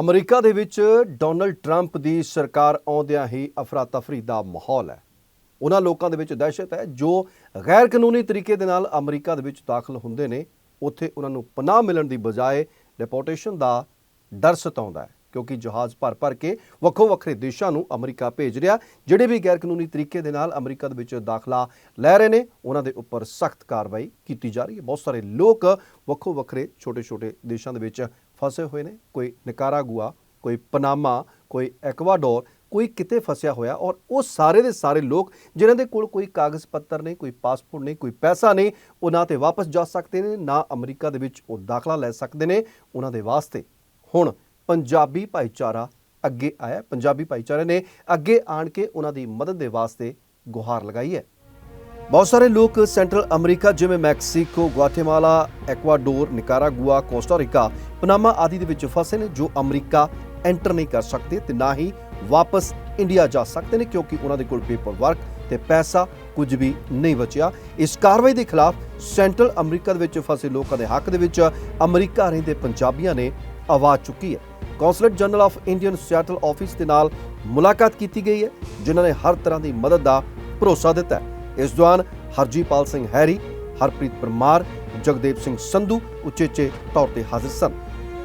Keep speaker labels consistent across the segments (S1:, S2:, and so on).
S1: America ਦੇ ਵਿੱਚ Donald Trump ਦੀ ਸਰਕਾਰ ਆਉਂਦਿਆਂ ਹੀ ਅਫਰਾ ਤਫਰੀ ਦਾ ਮਾਹੌਲ ਹੈ। ਉਹਨਾਂ ਲੋਕਾਂ ਦੇ ਵਿੱਚ ਦਹਿਸ਼ਤ ਹੈ। ਜੋ ਗੈਰ ਕਾਨੂੰਨੀ ਤਰੀਕੇ ਦੇ ਨਾਲ ਅਮਰੀਕਾ ਦੇ ਵਿੱਚ ਦਾਖਲ ਹੁੰਦੇ ਨੇ, ਉੱਥੇ ਉਹਨਾਂ ਨੂੰ ਪਨਾਹ ਮਿਲਣ ਦੀ ਬਜਾਏ ਡਿਪੋਰਟੇਸ਼ਨ ਦਾ ਡਰ ਸਤਾਉਂਦਾ ਹੈ, ਕਿਉਂਕਿ ਜਹਾਜ਼ ਭਰ ਭਰ ਕੇ ਵੱਖੋ ਵੱਖਰੇ ਦੇਸ਼ਾਂ ਨੂੰ ਅਮਰੀਕਾ ਭੇਜ ਰਿਹਾ। ਜਿਹੜੇ ਵੀ ਗੈਰ ਕਾਨੂੰਨੀ ਤਰੀਕੇ ਦੇ ਨਾਲ ਅਮਰੀਕਾ ਦੇ ਵਿੱਚ ਦਾਖਲਾ ਲੈ ਰਹੇ ਨੇ, ਉਹਨਾਂ ਦੇ ਉੱਪਰ ਸਖਤ ਕਾਰਵਾਈ ਕੀਤੀ ਜਾ ਰਹੀ ਹੈ। ਬਹੁਤ ਸਾਰੇ ਲੋਕ ਵੱਖੋ ਵੱਖਰੇ ਛੋਟੇ-ਛੋਟੇ ਦੇਸ਼ਾਂ ਦੇ ਵਿੱਚ ਫਸੇ ਹੋਏ ਨੇ, ਕੋਈ ਨਿਕਾਰਾਗੁਆ, ਕੋਈ ਪਨਾਮਾ, ਕੋਈ ਐਕਵਾਡੋਰ, ਕੋਈ ਕਿਤੇ ਫਸਿਆ ਹੋਇਆ ਔਰ ਉਹ ਸਾਰੇ ਦੇ ਸਾਰੇ ਲੋਕ ਜਿਨ੍ਹਾਂ ਦੇ ਕੋਲ ਕੋਈ ਕਾਗਜ਼ ਪੱਤਰ ਨਹੀਂ, ਕੋਈ ਪਾਸਪੋਰਟ ਨਹੀਂ, ਕੋਈ ਪੈਸਾ ਨਹੀਂ, ਉਹ ਨਾ ਤੇ ਵਾਪਸ ਜਾ ਸਕਦੇ ਨੇ, ਨਾ ਅਮਰੀਕਾ ਦੇ ਵਿੱਚ ਉਹ ਦਾਖਲਾ ਲੈ ਸਕਦੇ ਨੇ ਉਹਨਾਂ ਦੇ ਵਾਸਤੇ। ਹੁਣ ਪੰਜਾਬੀ ਭਾਈਚਾਰਾ ਅੱਗੇ ਆਇਆ, ਪੰਜਾਬੀ ਭਾਈਚਾਰੇ ਨੇ ਅੱਗੇ ਆਣ ਕੇ ਉਹਨਾਂ ਦੀ ਮਦਦ ਦੇ ਵਾਸਤੇ ਗੁਹਾਰ ਲਗਾਈ ਹੈ। ਬਹੁਤ ਸਾਰੇ ਲੋਕ ਸੈਂਟਰਲ ਅਮਰੀਕਾ ਜਿਵੇਂ Mexico Guatemala Ecuador Nicaragua Costa Rica, Panama ਆਦਿ ਦੇ ਵਿੱਚ ਫਸੇ ਨੇ ਜੋ ਅਮਰੀਕਾ ਐਂਟਰ ਨਹੀਂ ਕਰ ਸਕਦੇ ਤੇ ਨਾ ਹੀ ਵਾਪਸ ਇੰਡੀਆ ਜਾ ਸਕਦੇ ਨੇ ਕਿਉਂਕਿ ਉਹਨਾਂ ਦੇ ਕੋਲ ਪੇਪਰ ਵਰਕ ਤੇ ਪੈਸਾ ਕੁਝ ਵੀ ਨਹੀਂ ਬਚਿਆ। ਇਸ ਕਾਰਵਾਈ ਦੇ ਖਿਲਾਫ ਸੈਂਟਰਲ ਅਮਰੀਕਾ ਦੇ ਵਿੱਚ ਫਸੇ ਲੋਕਾਂ ਦੇ ਹੱਕ ਦੇ ਵਿੱਚ ਅਮਰੀਕਾ ਰਹਿੰਦੇ ਪੰਜਾਬੀਆਂ ਨੇ ਆਵਾਜ਼ ਚੁੱਕੀ ਹੈ। Consulate general of Indian Seattle office ਦੇ ਨਾਲ ਮੁਲਾਕਾਤ ਕੀਤੀ ਗਈ ਹੈ ਜਿਨ੍ਹਾਂ ਨੇ ਹਰ ਤਰ੍ਹਾਂ ਦੀ ਮਦਦ ਦਾ ਭਰੋਸਾ ਦਿੱਤਾ ਹੈ। ਇਸ ਦੌਰਾਨ ਹਰਜੀਪਾਲ ਸਿੰਘ ਹੈਰੀ, ਹਰਪ੍ਰੀਤ ਪਰਮਾਰ, ਜਗਦੇਵ ਸਿੰਘ ਸੰਧੂ ਉਚੇਚੇ ਤੌਰ ਤੇ ਹਾਜ਼ਰ ਸਨ।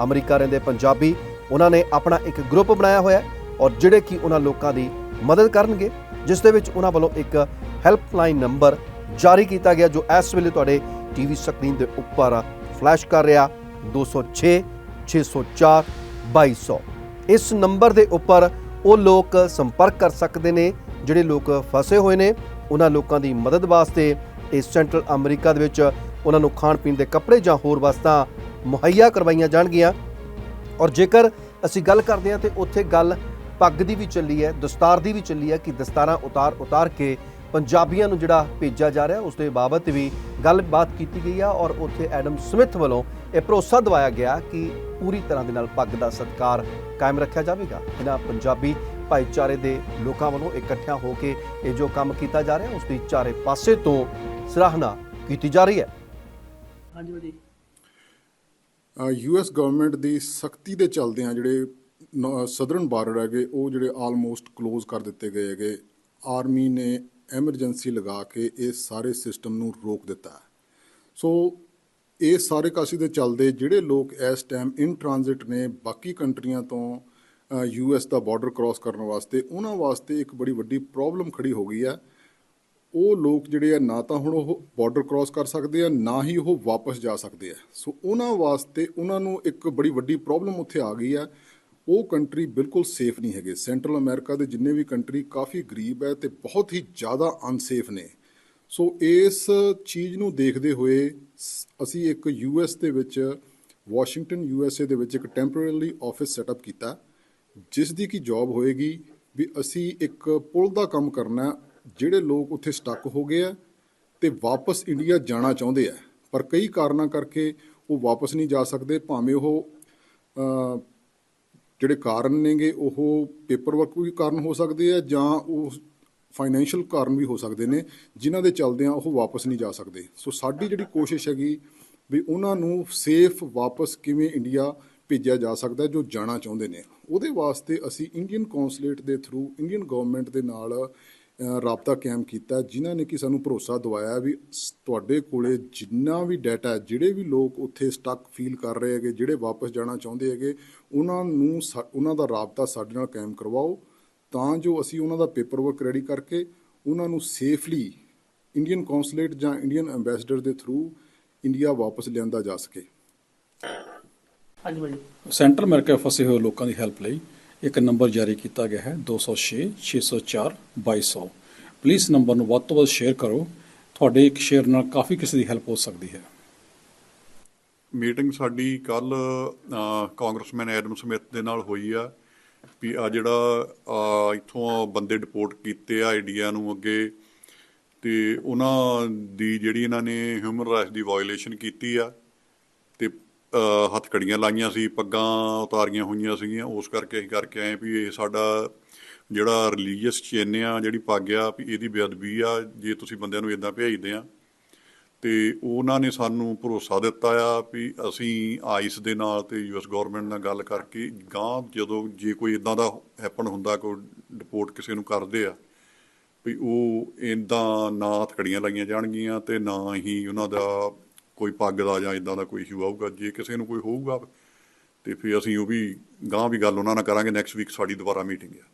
S1: ਅਮਰੀਕਾ ਰਹਿੰਦੇ ਪੰਜਾਬੀ ਉਹਨਾਂ ਨੇ ਆਪਣਾ ਇੱਕ ਗਰੁੱਪ ਬਣਾਇਆ ਹੋਇਆ ਔਰ ਜਿਹੜੇ ਕਿ ਉਹਨਾਂ ਲੋਕਾਂ ਦੀ ਮਦਦ ਕਰਨਗੇ, ਜਿਸ ਦੇ ਵਿੱਚ ਉਹਨਾਂ ਵੱਲੋਂ ਇੱਕ ਹੈਲਪਲਾਈਨ ਨੰਬਰ ਜਾਰੀ ਕੀਤਾ ਗਿਆ ਜੋ ਇਸ ਵੇਲੇ ਤੁਹਾਡੇ ਟੀਵੀ ਸਕਰੀਨ ਦੇ ਉੱਪਰ ਫਲੈਸ਼ ਕਰ ਰਿਹਾ 206 604 2200 ਇਸ ਨੰਬਰ ਦੇ ਉੱਪਰ ਉਹ ਲੋਕ ਸੰਪਰਕ ਕਰ ਸਕਦੇ ਨੇ, ਜਿਹੜੇ ਲੋਕ ਫਸੇ ਹੋਏ ਨੇ ਉਹਨਾਂ ਲੋਕਾਂ ਦੀ ਮਦਦ ਵਾਸਤੇ ਇਸ ਸੈਂਟਰਲ ਅਮਰੀਕਾ ਦੇ ਵਿੱਚ ਉਹਨਾਂ ਨੂੰ ਖਾਣ ਪੀਣ ਦੇ ਕੱਪੜੇ ਜਾਂ ਹੋਰ ਵਸਤਾਂ ਮੁਹੱਈਆ ਕਰਵਾਈਆਂ ਜਾਣਗੀਆਂ। ਔਰ ਜੇਕਰ ਅਸੀਂ ਗੱਲ ਕਰਦੇ ਹਾਂ ਤੇ ਉੱਥੇ ਗੱਲ ਪੱਗ ਦੀ ਵੀ ਚੱਲੀ ਹੈ, ਦਸਤਾਰ ਦੀ ਵੀ ਚੱਲੀ ਹੈ ਕਿ ਦਸਤਾਰਾਂ ਉਤਾਰ ਉਤਾਰ ਕੇ ਪੰਜਾਬੀਆਂ ਨੂੰ ਜਿਹੜਾ ਭੇਜਿਆ ਜਾ ਰਿਹਾ, ਉਸ ਦੇ ਬਾਬਤ ਵੀ ਗੱਲਬਾਤ ਕੀਤੀ ਗਈ ਆ ਔਰ ਉੱਥੇ ਐਡਮ ਸਮਿਥ ਵੱਲੋਂ ਇਹ ਭਰੋਸਾ ਦਿਵਾਇਆ ਗਿਆ ਕਿ ਪੂਰੀ ਤਰ੍ਹਾਂ ਦੇ ਨਾਲ ਪੱਗ ਦਾ ਸਤਿਕਾਰ ਕਾਇਮ ਰੱਖਿਆ ਜਾਵੇਗਾ। ਇਹਨਾਂ ਪੰਜਾਬੀ ਭਾਈਚਾਰੇ ਦੇ ਲੋਕਾਂ ਵੱਲੋਂ ਇਕੱਠਿਆਂ ਹੋ ਕੇ ਇਹ ਜੋ ਕੰਮ ਕੀਤਾ ਜਾ ਰਿਹਾ ਉਸ ਦੀ ਚਾਰੇ ਪਾਸੇ ਤੋਂ ਸਰਾਹਨਾ ਕੀਤੀ ਜਾ ਰਹੀ ਹੈ
S2: ਹਾਂਜੀ ਭਾਜੀ
S3: ਯੂ ਐਸ ਗਵਰਨਮੈਂਟ ਦੀ ਸਖਤੀ ਦੇ ਚੱਲਦਿਆਂ ਜਿਹੜੇ ਸਦਰਨ ਬਾਰਡਰ ਹੈਗੇ ਉਹ ਜਿਹੜੇ ਆਲਮੋਸਟ ক্লোਜ਼ ਕਰ ਦਿੱਤੇ ਗਏ ਹੈਗੇ ਆਰਮੀ ਨੇ ਐਮਰਜੈਂਸੀ ਲਗਾ ਕੇ ਇਸ ਸਾਰੇ ਸਿਸਟਮ ਨੂੰ ਰੋਕ ਦਿੱਤਾ। ਸੋ ਇਹ ਸਾਰੇ ਕਾਸੀ ਦੇ ਚੱਲਦੇ ਜਿਹੜੇ ਲੋਕ ਇਸ ਟਾਈਮ ਇਨ ਟ੍ਰਾਂਜ਼ਿਟ ਨੇ ਬਾਕੀ ਕੰਟਰੀਆਂ ਤੋਂ ਯੂ ਐਸ ਦਾ ਬਾਰਡਰ ਕ੍ਰਾਸ ਕਰਨ ਵਾਸਤੇ, ਉਹਨਾਂ ਵਾਸਤੇ ਇੱਕ ਬੜੀ ਵੱਡੀ ਪ੍ਰੋਬਲਮ ਖੜੀ ਹੋ ਗਈ ਹੈ। ਉਹ ਲੋਕ ਜਿਹੜੇ ਆ, ਨਾ ਤਾਂ ਹੁਣ ਉਹ ਬਾਰਡਰ ਕ੍ਰਾਸ ਕਰ ਸਕਦੇ ਆ, ਨਾ ਹੀ ਉਹ ਵਾਪਸ ਜਾ ਸਕਦੇ ਆ। ਸੋ ਉਹਨਾਂ ਵਾਸਤੇ ਉਹਨਾਂ ਨੂੰ ਇੱਕ ਬੜੀ ਵੱਡੀ ਪ੍ਰੋਬਲਮ ਉੱਥੇ ਆ ਗਈ ਆ ਉਹ ਕੰਟਰੀ ਬਿਲਕੁਲ ਸੇਫ ਨਹੀਂ ਹੈਗੇ। ਸੈਂਟਰਲ ਅਮਰੀਕਾ ਦੇ ਜਿੰਨੇ ਵੀ ਕੰਟਰੀ ਕਾਫੀ ਗਰੀਬ ਹੈ ਤੇ ਬਹੁਤ ਹੀ ਜ਼ਿਆਦਾ ਅਨਸੇਫ ਨੇ। ਸੋ ਇਸ ਚੀਜ਼ ਨੂੰ ਦੇਖਦੇ ਹੋਏ ਸ- ਅਸੀਂ ਇੱਕ ਯੂਐਸ ਦੇ ਵਿੱਚ ਵਾਸ਼ਿੰਗਟਨ ਯੂਐਸਏ ਦੇ ਵਿੱਚ ਇੱਕ ਟੈਂਪਰੇਰੀਲੀ ਆਫਿਸ ਸੈਟਅਪ ਕੀਤਾ। ਜਿਸ ਦੀ ਕਿ ਜੌਬ ਹੋਏਗੀ ਵੀ ਅਸੀਂ ਇੱਕ ਪੁਲ ਦਾ ਕੰਮ ਕਰਨਾ ਜਿਹੜੇ ਲੋਕ ਉੱਥੇ ਸਟਕ ਹੋ ਗਏ ਆ ਤੇ ਵਾਪਸ ਇੰਡੀਆ ਜਾਣਾ ਚਾਹੁੰਦੇ ਆ। ਪਰ ਕਈ ਕਾਰਨਾਂ ਕਰਕੇ ਉਹ ਵਾਪਸ ਨਹੀਂ ਜਾ ਸਕਦੇ, ਭਾਵੇਂ ਉਹ ਜਿਹੜੇ ਕਾਰਨ ਨੇਗੇ, ਉਹ ਪੇਪਰ ਵਰਕ ਵੀ ਕਾਰਨ ਹੋ ਸਕਦੇ ਆ ਜਾਂ ਉਹ ਫਾਈਨੈਂਸ਼ੀਅਲ ਕਾਰਨ ਵੀ ਹੋ ਸਕਦੇ ਨੇ, ਜਿਨ੍ਹਾਂ ਦੇ ਚੱਲਦਿਆਂ ਉਹ ਵਾਪਸ ਨਹੀਂ ਜਾ ਸਕਦੇ। ਸੋ ਸਾਡੀ ਜਿਹੜੀ ਕੋਸ਼ਿਸ਼ ਹੈਗੀ ਵੀ ਉਹਨਾਂ ਨੂੰ ਸੇਫ ਵਾਪਸ ਕਿਵੇਂ ਇੰਡੀਆ ਭੇਜਿਆ ਜਾ ਸਕਦਾ ਜੋ ਜਾਣਾ ਚਾਹੁੰਦੇ ਨੇ। ਉਹਦੇ ਵਾਸਤੇ ਅਸੀਂ ਇੰਡੀਅਨ ਕੌਂਸੂਲੇਟ ਦੇ ਥਰੂ ਇੰਡੀਅਨ ਗਵਰਨਮੈਂਟ ਦੇ ਨਾਲ ਰਾਬਤਾ ਕਾਇਮ ਕੀਤਾ ਜਿਨ੍ਹਾਂ ਨੇ ਕਿ ਸਾਨੂੰ ਭਰੋਸਾ ਦਵਾਇਆ ਵੀ ਸ- ਤੁਹਾਡੇ ਕੋਲੇ ਜਿੰਨਾ ਵੀ ਡਾਟਾ ਜਿਹੜੇ ਵੀ ਲੋਕ ਉੱਥੇ ਸਟਕ ਫੀਲ ਕਰ ਰਹੇ ਹੈਗੇ, ਜਿਹੜੇ ਵਾਪਸ ਜਾਣਾ ਚਾਹੁੰਦੇ ਹੈਗੇ, ਉਹਨਾਂ ਨੂੰ ਸਾ- ਉਹਨਾਂ ਦਾ ਰਾਬਤਾ ਸਾਡੇ ਨਾਲ ਕਾਇਮ ਕਰਵਾਓ। ਤਾਂ ਜੋ ਅਸੀਂ ਉਹਨਾਂ ਦਾ ਪੇਪਰ ਵਰਕ ਰੈਡੀ ਕਰਕੇ ਉਹਨਾਂ ਨੂੰ ਸੇਫਲੀ ਇੰਡੀਅਨ ਕੌਂਸੂਲੇਟ ਜਾਂ ਇੰਡੀਅਨ ਐਮਬੈਸਡਰ ਦੇ ਥਰੂ ਇੰਡੀਆ ਵਾਪਸ ਲਿਆਂਦਾ ਜਾ ਸਕੇ।
S2: ਹਾਂਜੀ ਭਾਜੀ।
S4: ਸੈਂਟਰਲ ਅਮਰੀਕਾ ਫਸੇ ਹੋਏ ਲੋਕਾਂ ਦੀ ਹੈਲਪ ਲਈ ਇੱਕ ਨੰਬਰ ਜਾਰੀ ਕੀਤਾ ਗਿਆ ਹੈ 206 604 2200 ਪਲੀਜ਼ ਨੰਬਰ ਨੂੰ ਵੱਧ ਤੋਂ ਵੱਧ ਸ਼ੇਅਰ ਕਰੋ। ਤੁਹਾਡੇ ਇੱਕ ਸ਼ੇਅਰ ਨਾਲ ਕਾਫੀ ਕਿਸੇ ਦੀ ਹੈਲਪ ਹੋ ਸਕਦੀ ਹੈ।
S5: ਮੀਟਿੰਗ ਸਾਡੀ ਕੱਲ ਕਾਂਗਰਸਮੈਨ ਐਡਮ ਸਮਿਥ ਦੇ ਨਾਲ ਹੋਈ ਆ ਵੀ ਆ ਜਿਹੜਾ ਇੱਥੋਂ ਬੰਦੇ ਡਿਪੋਰਟ ਕੀਤੇ ਆ ਇੰਡੀਆ ਨੂੰ ਅੱਗੇ ਤੇ ਉਹਨਾਂ ਦੀ ਜਿਹੜੀ ਇਹਨਾਂ ਨੇ ਹਿਊਮਨ ਰਾਈਟਸ ਦੀ ਵਾਇਓਲੇਸ਼ਨ ਕੀਤੀ ਆ ਹੱਥਕੜੀਆਂ ਲਾਈਆਂ ਸੀ, ਪੱਗਾਂ ਉਤਾਰੀਆਂ ਹੋਈਆਂ ਸੀਗੀਆਂ, ਉਸ ਕਰਕੇ ਅਸੀਂ ਕਰਕੇ ਆਏ ਵੀ ਇਹ ਸਾਡਾ ਜਿਹੜਾ ਰਿਲੀਜੀਅਸ ਚੇਨ ਆ, ਜਿਹੜੀ ਪੱਗ ਆ, ਵੀ ਇਹਦੀ ਬੇਅਦਬੀ ਆ, ਜੇ ਤੁਸੀਂ ਬੰਦਿਆਂ ਨੂੰ ਇਦਾਂ ਭੇਜਦੇ ਆ। ਤੇ ਉਹਨਾਂ ਨੇ ਸਾਨੂੰ ਭਰੋਸਾ ਦਿੱਤਾ ਆ ਵੀ ਅਸੀਂ ਆਈਸ ਦੇ ਨਾਲ ਤੇ ਯੂਐਸ ਗਵਰਨਮੈਂਟ ਨਾਲ ਗੱਲ ਕਰਕੇ ਗਾਂ ਜਦੋਂ ਜੇ ਕੋਈ ਇਦਾਂ ਦਾ ਹੈਪਨ ਹੁੰਦਾ, ਕੋਈ ਰਿਪੋਰਟ ਕਿਸੇ ਨੂੰ ਕਰਦੇ ਆ, ਵੀ ਉਹ ਇਦਾਂ ਨਾ ਹੱਥਕੜੀਆਂ ਲਾਈਆਂ ਜਾਣਗੀਆਂ ਤੇ ਨਾ ਹੀ ਉਹਨਾਂ ਦਾ ਕੋਈ ਪੱਗ ਦਾ ਜਾਂ ਇਦਾਂ ਦਾ ਕੋਈ ਇਸ਼ੂ ਆਊਗਾ, ਜੇ ਕਿਸੇ ਨੂੰ ਕੋਈ ਹੋਊਗਾ ਤੇ ਫਿਰ ਅਸੀਂ ਉਹ ਵੀ ਗਾਂ ਵੀ ਗੱਲ ਉਹਨਾਂ ਨਾਲ ਕਰਾਂਗੇ ਨੈਕਸਟ ਵੀਕ ਸਾਡੀ ਦੁਬਾਰਾ ਮੀਟਿੰਗ ਹੈ